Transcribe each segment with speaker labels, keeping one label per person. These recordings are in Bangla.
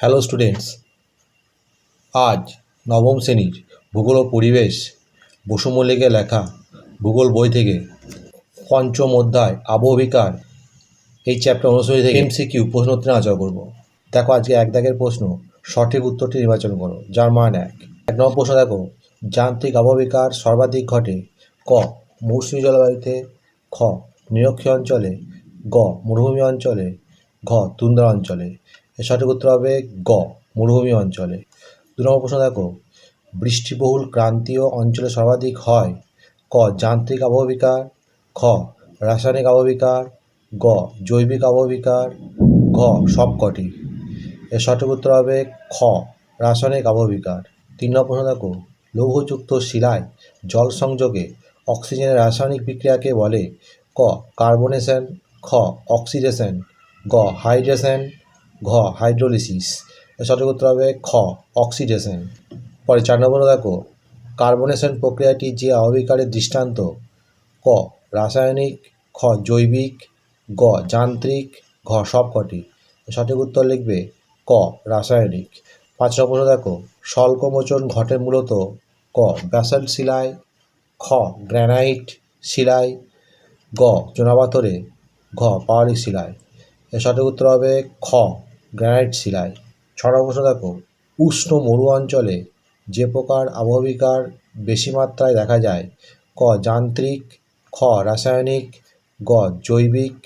Speaker 1: হ্যালো স্টুডেন্টস আজ নবম শ্রেণির ভূগোল ও পরিবেশ বসু মল্লিকের লেখা ভূগোল বই থেকে পঞ্চম অধ্যায় আবহবিকার এই চ্যাপ্টার অনুসারী থেকে এমসিকিউ প্রশ্ন উত্তর আলোচনা করব। দেখো আজকে এক দাগের প্রশ্ন, সঠিক উত্তরটি নির্বাচন করো, যার মান এক। এক নম্বর প্রশ্ন দেখো, যান্ত্রিক আবহবিকার সর্বাধিক ঘটে ক, মৌসুমী জলবায়ুতে, খ, নিরক্ষীয় অঞ্চলে, গ, মরুভূমি অঞ্চলে, ঘ, তুন্দ্রা অঞ্চলে। সঠিক উত্তর হবে গ, মরুভূমি অঞ্চলে। দু নম্বর প্রশ্ন দেখো, বৃষ্টিবহুল ক্রান্তীয় অঞ্চলে সর্বাধিক হয় ক, যান্ত্রিক আবহবিকার খ, রাসায়নিক আবহবিকার গ, জৈবিক আবহবিকার ঘ, সবকটি। এর সঠিক উত্তর হবে খ, রাসায়নিক আবহবিকার তিন নম্বর প্রশ্ন দেখো, লৌহযুক্ত শিলায় জল সংযোগে অক্সিজেনের রাসায়নিক বিক্রিয়াকে বলে ক, কার্বনেশন, খ, অক্সিডেশন, গ, হাইড্রেশন ঘ হাইড্রোলিসিস সঠিক উত্তর হবে খ অক্সিডেশন পরে চার নম্বর দেখো কার্বনেশন প্রক্রিয়াটি যে আবহবিকারের দৃষ্টান্ত, ক, রাসায়নিক, খ, জৈবিক, গ, যান্ত্রিক, ঘ, সবকটি। সঠিক উত্তর লিখবে ক, রাসায়নিক। পাঁচ নম্বর দেখো, স্বল্পমোচন ঘটে মূলত ক ব্যাসাল্ট শিলায় খ গ্র্যানাইট শিলায় গ চুনাপাথরে ঘ পাহাড়ি শিলায় এর সঠিক উত্তর হবে খ গ্রানাইট শিলায় ছ নম্বর প্রশ্ন দেখো, উষ্ণ মরু অঞ্চলে যে প্রকার আবহবিকার বেশি মাত্রায় দেখা যায়, ক, যান্ত্রিক, খ, রাসায়নিক, গ, জৈবিক,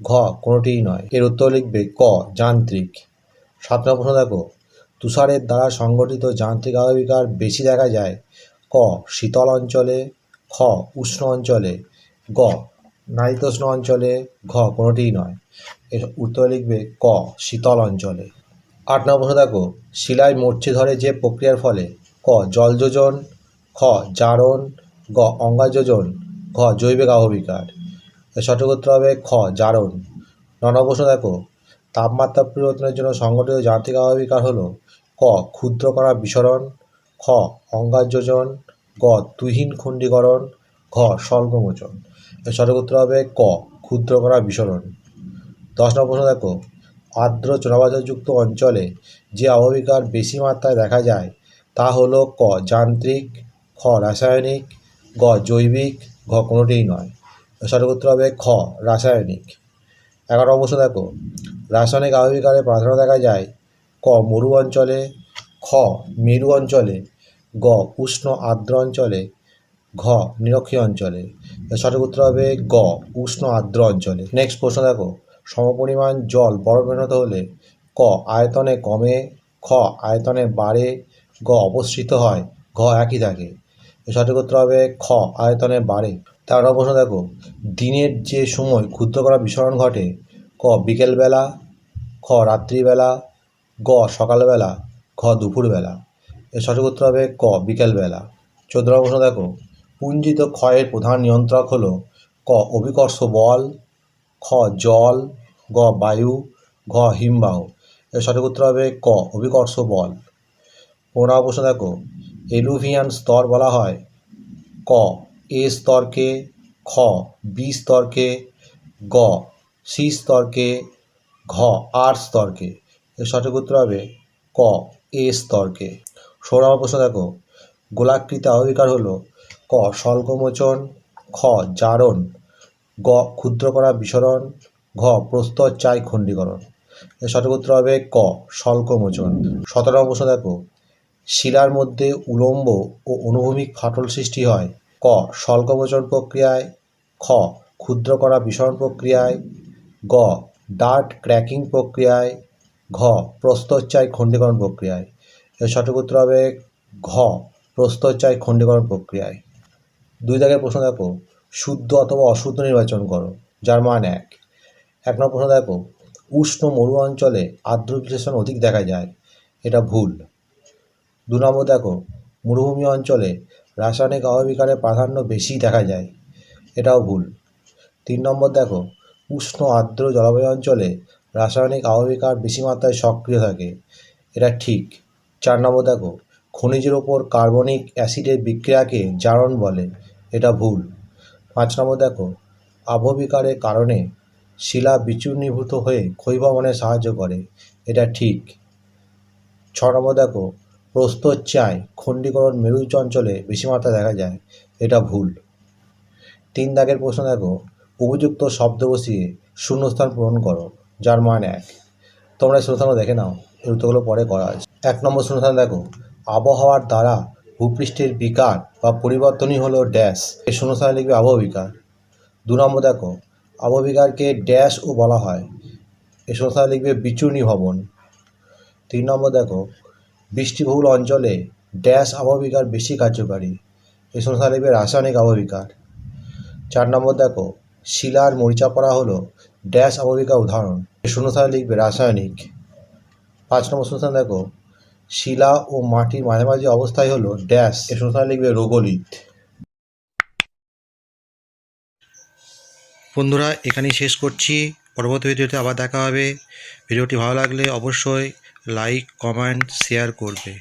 Speaker 1: ঘ, কোনোটিই নয়। এর উত্তর লিখবে ক, যান্ত্রিক। সাত নম্বর প্রশ্ন দেখো, তুষারের দ্বারা সংগঠিত যান্ত্রিক আবহবিকার বেশি দেখা যায়, ক, শীতল অঞ্চলে, খ, উষ্ণ অঞ্চলে, গ নাতিশীতোষ্ণ অঞ্চলে ঘ কোনোটিই নয়। এর উত্তর লিখবে ক, শীতল অঞ্চলে। আট নম্বর দেখো, শিলায় মরচে ধরে যে প্রক্রিয়ার ফলে, ক, জল যোজন, খ, জারণ, গ অঙ্গাযোজন ঘ, জৈবিক আবহবিকার এর সঠিক উত্তর হবে খ, জারণ। ন নম্বর দেখো, তাপমাত্রা পরিবর্তনের জন্য সংগঠিত যান্ত্রিক আবহবিকার হলো, ক, ক্ষুদ্র কণা বিসরণ, খ অঙ্গাযোজন গ, তুহিন খণ্ডীকরণ, ঘ, স্বল্পমোচন। সঠিক উত্তর হবে ক, ক্ষুদ্র করা বিসরণ। দশ নম্বর প্রশ্ন দেখো, আর্দ্র চুনাবাজারযুক্ত অঞ্চলে যে আবহবিকার বেশি মাত্রায় দেখা যায়, তা হলো ক, যান্ত্রিক, খ, রাসায়নিক, গ, জৈবিক, ঘ, কোনোটিই নয়। সঠিক উত্তর হবে খ, রাসায়নিক। এগারো নম্বর প্রশ্ন দেখো, রাসায়নিক আবহবিকারে প্রাধান্য দেখা যায়, ক, মরু অঞ্চলে, খ, মেরু অঞ্চলে, গ, উষ্ণ আর্দ্র অঞ্চলে ঘ, নিরক্ষীয় অঞ্চলে। সঠিক উত্তর হবে গ, উষ্ণ আর্দ্র অঞ্চলে। নেক্সট প্রশ্ন দেখো। সমপরিমাণ জল বরফ হলে ক, আয়তনে কমে, খ, আয়তনে বাড়ে, গ অবস্থিত হয়, ঘ, একই থাকে। সঠিক উত্তর হবে খ, আয়তনে বাড়ে। তেরো নম্বর প্রশ্ন দেখো। দিনের যে সময় ক্ষুদ্র করা বিসরণ ঘটে, ক, বিকেলবেলা, খ, রাত্রিবেলা, গ, সকালবেলা, ঘ, দুপুরবেলা। এর সঠিক উত্তর হবে ক, বিকেলবেলা। চোদ্দ প্রশ্ন দেখো। পুঞ্জিত ক্ষয়ের প্রধান নিয়ন্ত্রক হলো ক অভিকর্ষ বল, খ জল, গ বায়ু, ঘ হিমবাহ। এর সঠিক উত্তর হবে ক অভিকর্ষ বল। পনেরো প্রশ্ন দেখো, এলুভিয়ান স্তর বলা হয়। ক এ স্তরকে, খ বি স্তরকে, গ সি স্তরকে, ঘ আর স্তরকে। এর সঠিক উত্তর হবে ক এ স্তরকে। ষোলো প্রশ্ন দেখো, গোলাকৃতি আবহবিকার হলো ক স্বল্পমোচন খ, জারণ, গ ক্ষুদ্র করা বিসরণ, ঘ প্রস্তর চাই খণ্ডীকরণ। এর সঠিক উত্তর হবে ক, স্বল্পমোচন। সতেরো প্রশ্ন দেখো। শিলার মধ্যে উলম্ব ও অনুভূমিক ফাটল সৃষ্টি হয়। ক, স্বল্পমোচন প্রক্রিয়ায়। খ ক্ষুদ্র করা বিসরণ প্রক্রিয়ায়। গ, ডার্ট ক্র্যাকিং প্রক্রিয়ায়। ঘ প্রস্তরচাই খণ্ডীকরণ প্রক্রিয়ায়। এর সঠিক উত্তর হবে ঘ প্রস্তরচাই খণ্ডীকরণ প্রক্রিয়ায়। দুই দাগের প্রশ্ন দেখো, শুদ্ধ অথবা অশুদ্ধ নির্বাচন করো, যার মান এক। এক নম্বর প্রশ্ন দেখো, উষ্ণ মরু অঞ্চলে আর্দ্র বিশ্লেষণ অধিক দেখা যায়, এটা ভুল। দু নম্বর দেখো, মরুভূমি অঞ্চলে রাসায়নিক আবহবিকারের প্রাধান্য বেশি দেখা যায়, এটাও ভুল। তিন নম্বর দেখো, উষ্ণ আর্দ্র জলবায়ু অঞ্চলে রাসায়নিক আবহবিকার বেশি মাত্রায় সক্রিয় থাকে, এটা ঠিক। চার নম্বর দেখো, খনিজের ওপর কার্বনিক অ্যাসিডের বিক্রিয়াকে জারণ বলে এটা ভুল। পাঁচ নম্বর দেখো, আবহবিকারের কারণে শিলা বিচূর্ণীভূত হয়ে ক্ষয়ভবনে সাহায্য করে। এটা ঠিক। ছ নম্বর দেখো প্রস্তর চায় খণ্ডীকরণ মেরুজ অঞ্চলে বেশি মাত্রায় দেখা যায়। এটা ভুল। তিন দাগের প্রশ্ন দেখো, উপযুক্ত শব্দ বসিয়ে শূন্যস্থান পূরণ করো, যার মান এক। তোমরা শূন্যস্থানও দেখে নাও, এর পরে করা আছে এক নম্বর শূন্যস্থান দেখো, আবহাওয়ার দ্বারা ভূপৃষ্ঠের বিকার বা পরিবর্তনই হলো ড্যাশ। এই শূন্যস্থানে লিখবে আবহাওয়া বিকার দু নম্বর দেখো, আবহবিকারকে ড্যাশ ও বলা হয়। এ শূন্যস্থানে লিখবে বিচূর্ণী ভবন। তিন নম্বর দেখো, বৃষ্টিবহুল অঞ্চলে ড্যাশ আবহবিকার বেশি কার্যকারী। এই শূন্যস্থানে লিখবে রাসায়নিক আবহবিকার। চার নম্বর দেখো, শিলার মরিচা পড়া হলো ড্যাশ আবহবিকা উদাহরণ। শূন্যস্থানে লিখবে রাসায়নিক। পাঁচ নম্বর শূন্যস্থান দেখো শিলা ও মাটির মাঝামাঝি অবস্থায় হলো ড্যাশ। এ সংস্থান লিখবে রোগলিত বন্ধুরা, এখানেই শেষ করছি। পরবর্তী ভিডিওতে আবার দেখা হবে। ভিডিওটি ভালো লাগলে অবশ্যই লাইক, কমেন্ট, শেয়ার করবে।